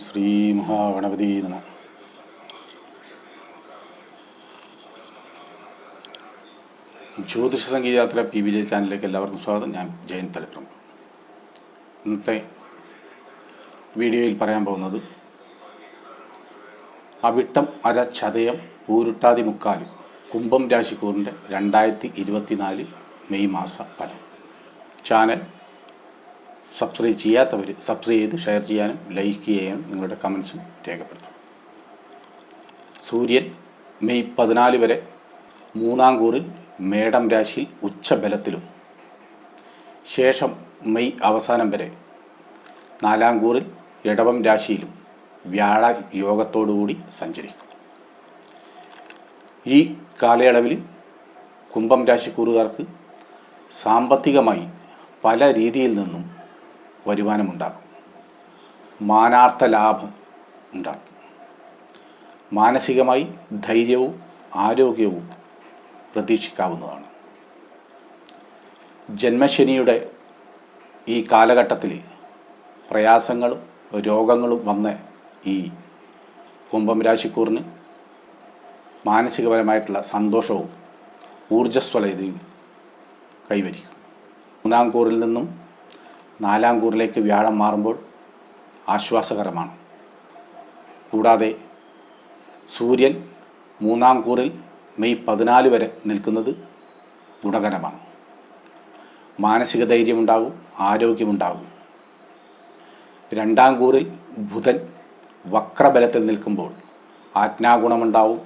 ശ്രീ മഹാഗണപതി നമ. ജ്യോതിഷ സംഗീതയാത്ര പി വിജയ ചാനലിലേക്ക് എല്ലാവർക്കും സ്വാഗതം. ഞാൻ ജയൻ തളിപ്രം ഇന്നത്തെ വീഡിയോയിൽ പറയാൻ പോകുന്നത് അവിട്ടം അര ചതയം പൂരുട്ടാതി മുക്കാൽ കുംഭം രാശിക്കൂറിന്റെ രണ്ടായിരത്തി ഇരുപത്തിനാല് മെയ് മാസ ഫലം. ചാനൽ സബ്സ്ക്രൈബ് ചെയ്യാത്തവർ സബ്സ്ക്രൈബ് ചെയ്ത് ഷെയർ ചെയ്യാനും ലൈക്ക് ചെയ്യാനും നിങ്ങളുടെ കമൻസും രേഖപ്പെടുത്തും. സൂര്യൻ മെയ് പതിനാല് വരെ മൂന്നാം കൂറിൽ മേടം രാശിയിൽ ഉച്ചബലത്തിലും. ശേഷം മെയ് അവസാനം വരെ നാലാം കൂറിൽ ഇടവം രാശിയിലും വ്യാഴ യോഗത്തോടുകൂടി സഞ്ചരിക്കും. ഈ കാലയളവിൽ കുംഭം രാശിക്കൂറുകാർക്ക് സാമ്പത്തികമായി പല രീതിയിൽ നിന്നും വരുമാനമുണ്ടാകും മാനാർത്ഥ ലാഭം ഉണ്ടാകും മാനസികമായി ധൈര്യവും ആരോഗ്യവും പ്രതീക്ഷിക്കാവുന്നതാണ്. ജന്മശനിയുടെ ഈ കാലഘട്ടത്തിൽ പ്രയാസങ്ങളും രോഗങ്ങളും വന്ന ഈ കുംഭം രാശിക്കൂറിന് മാനസികപരമായിട്ടുള്ള സന്തോഷവും ഊർജസ്വലതയും കൈവരിക്കും. മൂന്നാം കൂറിൽ നിന്നും നാലാം കൂറിലേക്ക് വ്യാഴം മാറുമ്പോൾ ആശ്വാസകരമാണ്. കൂടാതെ സൂര്യൻ മൂന്നാം കൂറിൽ മെയ് പതിനാല് വരെ നിൽക്കുന്നത് ഗുണകരമാണ്. മാനസിക ധൈര്യമുണ്ടാകും ആരോഗ്യമുണ്ടാകും. രണ്ടാം കൂറിൽ ബുധൻ വക്രബലത്തിൽ നിൽക്കുമ്പോൾ ആജ്ഞാഗുണമുണ്ടാവും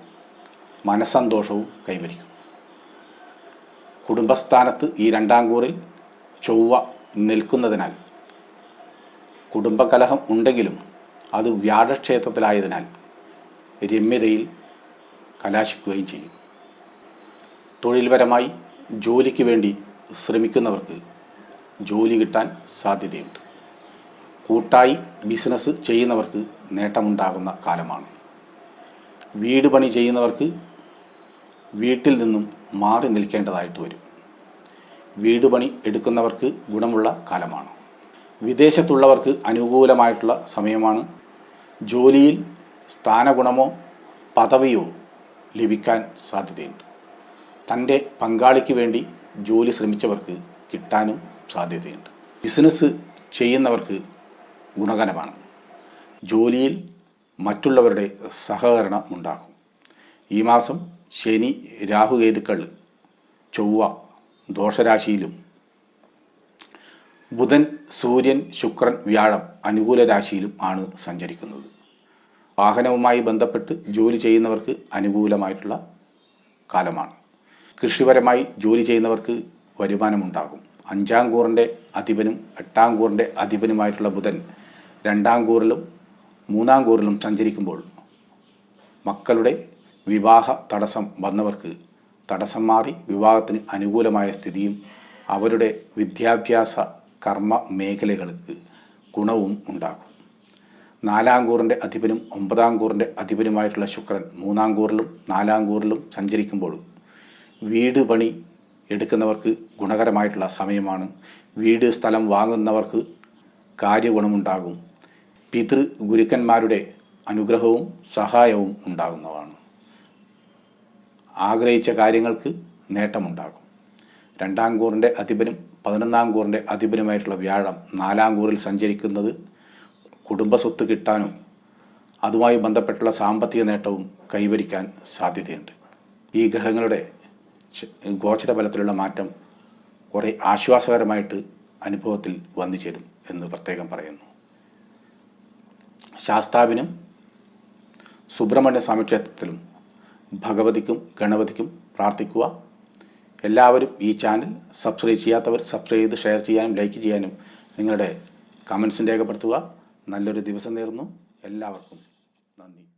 മനസ്സന്തോഷവും കൈവരിക്കും. കുടുംബസ്ഥാനത്ത് ഈ രണ്ടാം കൂറിൽ ചൊവ്വ നിൽക്കുന്നതിനാൽ കുടുംബകലഹം ഉണ്ടെങ്കിലും അത് വ്യാഴക്ഷേത്രത്തിലായതിനാൽ രമ്യതയിൽ കലാശിക്കുകയും ചെയ്യും. തൊഴിൽപരമായി ജോലിക്ക് വേണ്ടി ശ്രമിക്കുന്നവർക്ക് ജോലി കിട്ടാൻ സാധ്യതയുണ്ട്. കൂട്ടായി ബിസിനസ് ചെയ്യുന്നവർക്ക് നേട്ടമുണ്ടാകുന്ന കാലമാണ്. വീട് പണി ചെയ്യുന്നവർക്ക് വീട്ടിൽ നിന്നും മാറി നിൽക്കേണ്ടതായിട്ട് വരും. വീട് പണി എടുക്കുന്നവർക്ക് ഗുണമുള്ള കാലമാണ്. വിദേശത്തുള്ളവർക്ക് അനുകൂലമായിട്ടുള്ള സമയമാണ്. ജോലിയിൽ സ്ഥാനഗുണമോ പദവിയോ ലഭിക്കാൻ സാധ്യതയുണ്ട്. തന്റെ പങ്കാളിക്ക് വേണ്ടി ജോലി ശ്രമിച്ചവർക്ക് കിട്ടാനും സാധ്യതയുണ്ട്. ബിസിനസ് ചെയ്യുന്നവർക്ക് ഗുണകരമാണ്. ജോലിയിൽ മറ്റുള്ളവരുടെ സഹകരണം ഉണ്ടാകും ഈ മാസം ശനി രാഹുകേതുക്കൾ ചൊവ്വ ദോഷരാശിയിലും ബുധൻ സൂര്യൻ ശുക്രൻ വ്യാഴം അനുകൂല രാശിയിലും ആണ് സഞ്ചരിക്കുന്നത്. വാഹനവുമായി ബന്ധപ്പെട്ട് ജോലി ചെയ്യുന്നവർക്ക് അനുകൂലമായിട്ടുള്ള കാലമാണ്. കൃഷിപരമായി ജോലി ചെയ്യുന്നവർക്ക് വരുമാനമുണ്ടാകും. അഞ്ചാം കൂറിന്റെ അധിപനും എട്ടാം കൂറിന്റെ അധിപനുമായിട്ടുള്ള ബുധൻ രണ്ടാം കൂറിലും മൂന്നാം കൂറിലും സഞ്ചരിക്കുമ്പോൾ മക്കളുടെ വിവാഹ തടസ്സം വന്നവർക്ക് തടസ്സം മാറി വിവാഹത്തിന് അനുകൂലമായ സ്ഥിതിയും അവരുടെ വിദ്യാഭ്യാസ കർമ്മ മേഖലകൾക്ക് ഗുണവും ഉണ്ടാകും. നാലാം കൂറിന്റെ അധിപനും ഒമ്പതാം കൂറിന്റെ അധിപനുമായിട്ടുള്ള ശുക്രൻ മൂന്നാം കൂറിലും നാലാം കൂറിലും സഞ്ചരിക്കുമ്പോൾ വീട് പണി എടുക്കുന്നവർക്ക് ഗുണകരമായിട്ടുള്ള സമയമാണ്. വീട് സ്ഥലം വാങ്ങുന്നവർക്ക് കാര്യഗുണമുണ്ടാകും. പിതൃ ഗുരുക്കന്മാരുടെ അനുഗ്രഹവും സഹായവും ഉണ്ടാകുന്നതാണ്. ആഗ്രഹിച്ച കാര്യങ്ങൾക്ക് നേട്ടമുണ്ടാകും. രണ്ടാം കൂറിന്റെ അധിപനും പതിനൊന്നാം കൂറിന്റെ അധിപനുമായിട്ടുള്ള വ്യാഴം നാലാം കൂറിൽ സഞ്ചരിക്കുന്നത് കുടുംബസ്വത്ത് കിട്ടാനും അതുമായി ബന്ധപ്പെട്ടുള്ള സാമ്പത്തിക നേട്ടവും കൈവരിക്കാൻ സാധ്യതയുണ്ട്. ഈ ഗ്രഹങ്ങളുടെ ഗോചര ബലത്തിലുള്ള മാറ്റം കുറേ ആശ്വാസകരമായിട്ട് അനുഭവത്തിൽ വന്നു ചേരും എന്ന് പ്രത്യേകം പറയുന്നു. ശാസ്താവിനും സുബ്രഹ്മണ്യ സ്വാമി ക്ഷേത്രത്തിലും ഭഗവതിക്കും ഗണപതിക്കും പ്രാർത്ഥിക്കുക. എല്ലാവരും ഈ ചാനൽ സബ്സ്ക്രൈബ് ചെയ്യാത്തവർ സബ്സ്ക്രൈബ് ചെയ്ത് ഷെയർ ചെയ്യാനും ലൈക്ക് ചെയ്യാനും നിങ്ങളുടെ കമൻസും രേഖപ്പെടുത്തുക. നല്ലൊരു ദിവസം നേർന്നു എല്ലാവർക്കും നന്ദി.